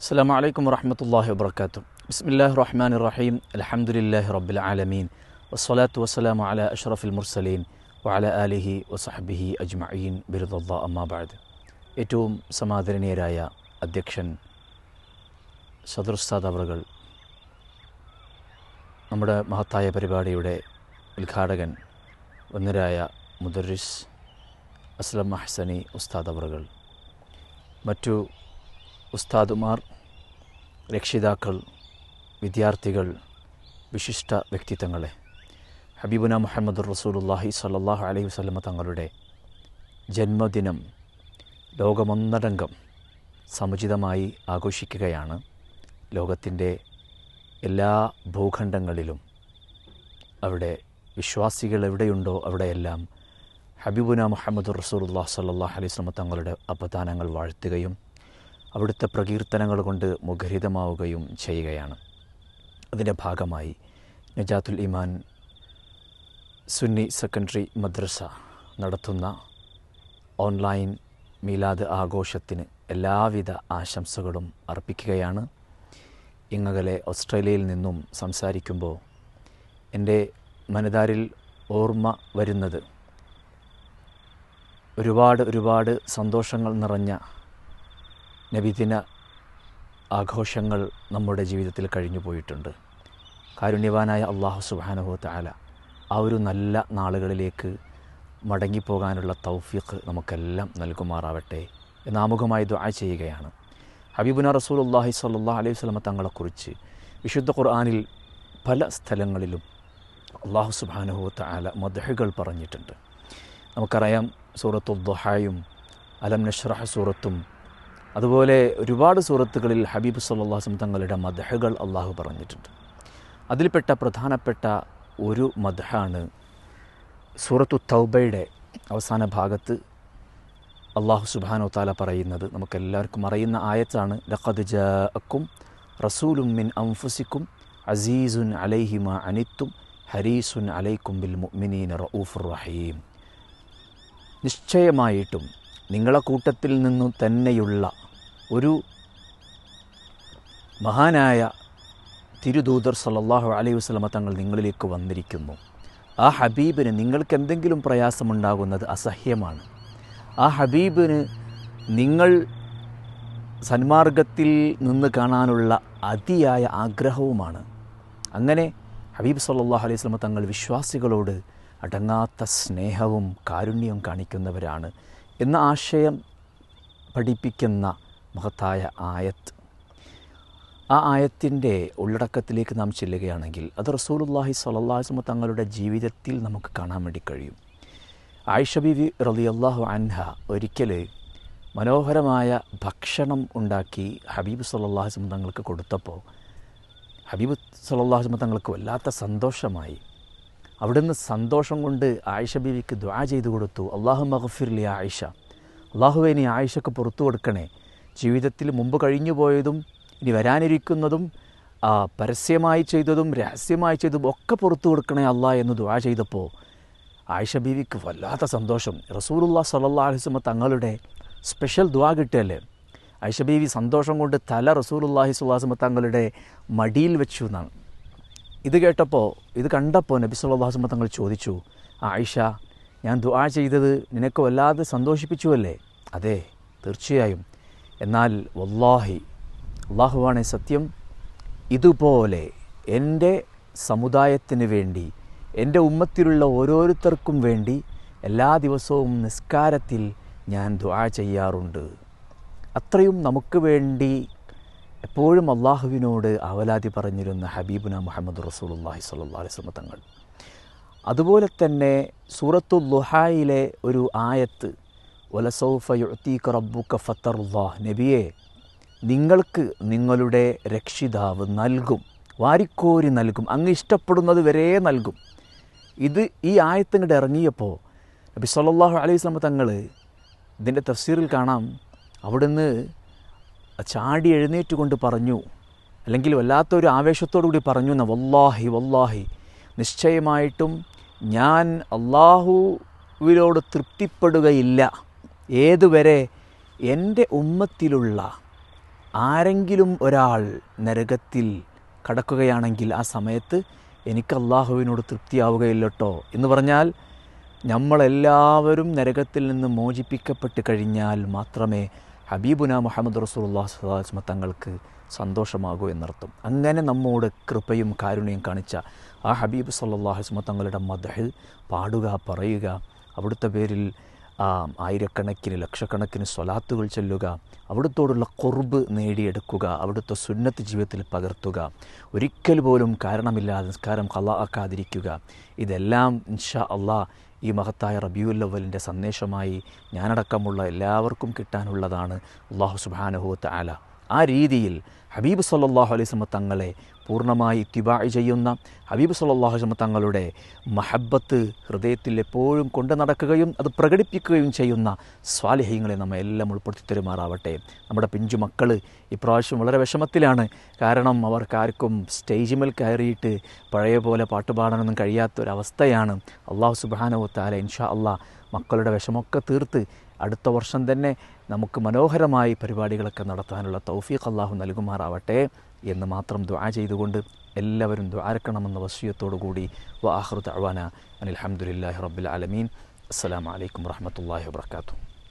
അസ്സാം വലൈക്കും വർഹമത്തല്ലാഹി വാബർക്കാത്തു ബിസ്മില്ലാഹി റഹ്മാൻ റഹീം അലഹമുല്ലാഹി റബ്ബിൽ ആലമീൻ വസ്സലാത്തു വസ്സലാം അല അഷ്റഫുൽ മുർസലീൻ വഅല ആലിഹി വസഹബിഹി അജ്മഈൻ. ബിരുദ അമ്മാബാദ് ഏറ്റവും സമാദരണീയരായ അധ്യക്ഷൻ സദർസാദ് അവറുകൾ നമ്മുടെ മഹത്തായ പരിപാടിയുടെ ഉദ്ഘാടകൻ ഒന്നരായ മുദറിസ് അസ്ലം അഹ്സനി ഉസ്താദ് അവറുകൾ മറ്റു ഉസ്താദുമാർ രക്ഷിതാക്കൾ വിദ്യാർത്ഥികൾ വിശിഷ്ട വ്യക്തിത്വങ്ങളെ. ഹബീബുന മുഹമ്മദ് റസൂലുല്ലാഹി സല്ലാഹു അലൈഹി വസ്ലമ തങ്ങളുടെ ജന്മദിനം ലോകമൊന്നടങ്കം സമുചിതമായി ആഘോഷിക്കുകയാണ്. ലോകത്തിന്റെ എല്ലാ ഭൂഖണ്ഡങ്ങളിലും അവിടെ വിശ്വാസികൾ എവിടെയുണ്ടോ അവിടെയെല്ലാം ഹബീബുന മുഹമ്മദ് റസൂലുല്ലാ സല്ലാഹ് അലൈഹി സ്വലമ തങ്ങളുടെ അപദാനങ്ങൾ വാഴ്ത്തുകയും അവിടുത്തെ പ്രകീർത്തനങ്ങൾ കൊണ്ട് മുഖരിതമാവുകയും ചെയ്യുകയാണ്. അതിന്റെ ഭാഗമായി നജാത്തുൽ ഇമാൻ സുന്നി സെക്കൻഡറി മദ്രസ നടത്തുന്ന ഓൺലൈൻ മീലാദ് ആഘോഷത്തിന് എല്ലാവിധ ആശംസകളും അർപ്പിക്കുകയാണ്. ഇങ്ങകലെ ഓസ്ട്രേലിയയിൽ നിന്നും സംസാരിക്കുമ്പോൾ എന്റെ മനതാരിൽ ഓർമ്മ വരുന്നത് ഒരുപാട് ഒരുപാട് സന്തോഷങ്ങൾ നിറഞ്ഞ നബിദിന ആഘോഷങ്ങൾ നമ്മുടെ ജീവിതത്തിൽ കഴിഞ്ഞു പോയിട്ടുണ്ട്. കാരുണ്യവാനായ അള്ളാഹു സുബാനുഹു താല ആ ഒരു നല്ല നാളുകളിലേക്ക് മടങ്ങിപ്പോകാനുള്ള തൗഫീഖ് നമുക്കെല്ലാം നൽകുമാറാവട്ടെ എന്നാമുഖമായി ദുആ ചെയ്യുകയാണ്. ഹബീബുന റസൂൽ അള്ളാഹി സല്ലാ അലൈഹി സ്വലമ തങ്ങളെക്കുറിച്ച് വിശുദ്ധ ഖുർആാനിൽ പല സ്ഥലങ്ങളിലും അള്ളാഹു സുബാനുഹു താല മദഹുകൾ പറഞ്ഞിട്ടുണ്ട്. നമുക്കറിയാം സൂറത്തു ദുഹായും അലം നഷ്റഹ സൂറത്തും അതുപോലെ ഒരുപാട് സൂറത്തുകളിൽ ഹബീബ് സല്ലാസ്ലം തങ്ങളുടെ മദഹകൾ അള്ളാഹു പറഞ്ഞിട്ടുണ്ട്. അതിൽപ്പെട്ട പ്രധാനപ്പെട്ട ഒരു മദഹാണ് സൂറത്തു തൗബയുടെ അവസാന ഭാഗത്ത് അള്ളാഹു സുബാനോ താല പറയുന്നത്. നമുക്കെല്ലാവർക്കും അറിയുന്ന ആയത്താണ് ലഖദ് ജാഅക്കും റസൂലും മിൻ അംഫുസിക്കും അസീസുൻ അലൈഹിമ അനിത്തും ഹരീസുൻ അലൈക്കും ബിൽ മുഅ്മിനീന റഊഫുർ റഹീം. നിശ്ചയമായിട്ടും നിങ്ങളെ കൂട്ടത്തിൽ നിന്നു തന്നെയുള്ള ഒരു മഹാനായ തിരുദൂതർ സല്ലാഹു അലൈഹി വസ്ലമ തങ്ങൾ നിങ്ങളിലേക്ക് വന്നിരിക്കുന്നു. ആ ഹബീബിന് നിങ്ങൾക്ക് എന്തെങ്കിലും പ്രയാസമുണ്ടാകുന്നത് അസഹ്യമാണ്. ആ ഹബീബിന് നിങ്ങൾ സന്മാർഗത്തിൽ നിന്ന് കാണാനുള്ള അതിയായ ആഗ്രഹവുമാണ്. അങ്ങനെ ഹബീബ് സല്ലാഹു അലൈഹി വസ്ലമ തങ്ങൾ വിശ്വാസികളോട് അടങ്ങാത്ത സ്നേഹവും കാരുണ്യവും കാണിക്കുന്നവരാണ് എന്ന ആശയം പഠിപ്പിക്കുന്ന മഹത്തായ ആയത്ത്. ആ ആയത്തിന്റെ ഉള്ളടക്കത്തിലേക്ക് നാം ചെല്ലുകയാണെങ്കിൽ അത് റസൂലുല്ലാഹി സ്വലല്ലാസ്മ തങ്ങളുടെ ജീവിതത്തിൽ നമുക്ക് കാണാൻ വേണ്ടി കഴിയും. ആയിഷ ബിവി റലിയല്ലാഹു അൻഹ ഒരിക്കൽ മനോഹരമായ ഭക്ഷണം ഉണ്ടാക്കി ഹബീബ് സല്ലാസ്മ തങ്ങൾക്ക് കൊടുത്തപ്പോൾ ഹബീബ് സല്ലാസ്മ തങ്ങൾക്ക് വല്ലാത്ത സന്തോഷമായി. അവിടുന്ന് സന്തോഷം കൊണ്ട് ആയിഷ ബീവിക്ക് ദ്വാ ചെയ്തു കൊടുത്തു. അള്ളാഹു മഹഫിർലി ആയിഷ. അള്ളാഹുവേനി ആയിഷക്ക് പുറത്തു കൊടുക്കണേ. ജീവിതത്തിൽ മുമ്പ് കഴിഞ്ഞു പോയതും ഇനി വരാനിരിക്കുന്നതും പരസ്യമായി ചെയ്തതും രഹസ്യമായി ചെയ്തതും ഒക്കെ പുറത്തു കൊടുക്കണേ അല്ല എന്ന് ദുവാ ചെയ്തപ്പോൾ ആയിഷ ബീവിക്ക് വല്ലാത്ത സന്തോഷം. റസൂലുല്ലാ സല്ലാ അലിസ്മ തങ്ങളുടെ സ്പെഷ്യൽ ദുവാ കിട്ടിയല്ലേ? ആയിഷ ബീവി സന്തോഷം കൊണ്ട് തല റസൂലുല്ലാഹി സുല്ലാസ്മ തങ്ങളുടെ മടിയിൽ വെച്ചു എന്നാണ്. ഇത് കേട്ടപ്പോൾ ഇത് കണ്ടപ്പോൾ നബി സുല്ലാസ്മ തങ്ങൾ ചോദിച്ചു ആയിഷ ഞാൻ ദുആ ചെയ്തത് നിനക്ക് വല്ലാതെ സന്തോഷിപ്പിച്ചുവല്ലേ അതെ തീർച്ചയായും. എന്നാൽ വല്ലാഹി അള്ളാഹുവാണ് സത്യം ഇതുപോലെ എന്റെ സമുദായത്തിന് വേണ്ടി എന്റെ ഉമ്മത്തിലുള്ള ഓരോരുത്തർക്കും വേണ്ടി എല്ലാ ദിവസവും നിസ്കാരത്തിൽ ഞാൻ ദുആ ചെയ്യാറുണ്ട്. അത്രയും നമുക്ക് വേണ്ടി എപ്പോഴും അള്ളാഹുവിനോട് അവലാതി പറഞ്ഞിരുന്ന ഹബീബുന മുഹമ്മദ് റസൂലുല്ലാഹി സ്വല്ലാ അലൈഹി തങ്ങൾ. അതുപോലെ തന്നെ സൂറത്തു ലുഹായിലെ ഒരു ആയത്ത് നബിയെ നിങ്ങൾക്ക് നിങ്ങളുടെ രക്ഷിതാവ് നൽകും വാരിക്കോരി നൽകും അങ്ങ് ഇഷ്ടപ്പെടുന്നത് വരെ നൽകും. ഇത് ഈ ആയത്തിങ്ങോട്ട് ഇറങ്ങിയപ്പോൾ നബി സല്ലാഹു അലൈഹി സ്വലമ തങ്ങൾ ഇതിന്റെ തഫ്സീറിൽ കാണാം. അവിടുന്ന് ചാടി എഴുന്നേറ്റ് കൊണ്ട് പറഞ്ഞു അല്ലെങ്കിൽ വല്ലാത്തൊരു ആവേശത്തോടു കൂടി പറഞ്ഞു എന്ന വല്ലാഹി വല്ലാഹി നിശ്ചയമായിട്ടും ഞാൻ അള്ളാഹുവിനോട് തൃപ്തിപ്പെടുകയില്ല. ഏതുവരെ എന്റെ ഉമ്മത്തിലുള്ള ആരെങ്കിലും ഒരാൾ നരകത്തിൽ കടക്കുകയാണെങ്കിൽ ആ സമയത്ത് എനിക്ക് അള്ളാഹുവിനോട് തൃപ്തിയാവുകയില്ലട്ടോ എന്ന് പറഞ്ഞാൽ നമ്മളെല്ലാവരും നരകത്തിൽ നിന്ന് മോചിപ്പിക്കപ്പെട്ട് കഴിഞ്ഞാൽ മാത്രമേ ഹബീബുന മുഹമ്മദ് സ്വല്ലല്ലാഹു തങ്ങൾക്ക് സന്തോഷമാകൂ എന്നർത്ഥം. അങ്ങനെ നമ്മോട് കൃപയും കാരുണ്യം കാണിച്ച ആ ഹബീബ് സല്ലാഹുസ്മ തങ്ങളുടെ മദഹിൽ പാടുക പറയുക അവിടുത്തെ പേരിൽ ആയിരക്കണക്കിന് ലക്ഷക്കണക്കിന് സ്വലാത്തുകൾ ചൊല്ലുക അവിടുത്തോടുള്ള കുർബ് നേടിയെടുക്കുക അവിടുത്തെ സുന്നത്ത് ജീവിതത്തിൽ പകർത്തുക. ഒരിക്കൽ പോലും കാരണമില്ലാതെ നിസ്കാരം കലാക്കാതിരിക്കുക ഇതെല്ലാം ഇൻഷാ അള്ളാഹ് ഈ മഹത്തായ റബിയുല്ലവലിന്റെ സന്ദേശമായി ഞാനടക്കമുള്ള എല്ലാവർക്കും കിട്ടാനുള്ളതാണ്. അള്ളാഹു സുബാനുഹൂത്ത് ആല ആ രീതിയിൽ ഹബീബ് സല്ലാഹു അലൈഹി സ്വലമ തങ്ങളെ പൂർണമായി ഇത്തിബായ് ചെയ്യുന്ന ഹബീബ് സല്ലാഹു വസ്ലമ തങ്ങളുടെ മഹബത്ത് ഹൃദയത്തിൽ എപ്പോഴും കൊണ്ടു നടക്കുകയും അത് പ്രകടിപ്പിക്കുകയും ചെയ്യുന്ന സ്വാലിഹ്യങ്ങളെ നമ്മെ എല്ലാം ഉൾപ്പെടുത്തി തരുമാറാവട്ടെ. നമ്മുടെ പിഞ്ചു മക്കൾ ഇപ്രാവശ്യം വളരെ വിഷമത്തിലാണ്. കാരണം അവർക്കാർക്കും സ്റ്റേജിമേൽ കയറിയിട്ട് പഴയ പോലെ പാട്ട് പാടാനൊന്നും കഴിയാത്തൊരവസ്ഥയാണ്. അള്ളാഹു സുബാനവത്താല ഇൻഷാ അള്ളാഹ് മക്കളുടെ വിഷമൊക്കെ തീർത്ത് അടുത്ത വർഷം തന്നെ നമുക്ക് മനോഹരമായി പരിപാടികളൊക്കെ നടത്താനുള്ള തൗഫീഖ് അള്ളാഹു നൽകുമാറാവട്ടെ എന്ന് മാത്രം ദ്വാ ചെയ്തുകൊണ്ട് എല്ലാവരും ദ്വാരക്കണമെന്ന വസ്യത്തോടുകൂടി കൂടി വ ആഹ്റു തഅവാന അനിൽ ഹംദുലില്ലാഹി റബ്ബിൽ ആലമീൻ. അസ്സലാമു വലൈക്കും വാഹമത്തല്ലാഹി വബറകാതുഹു.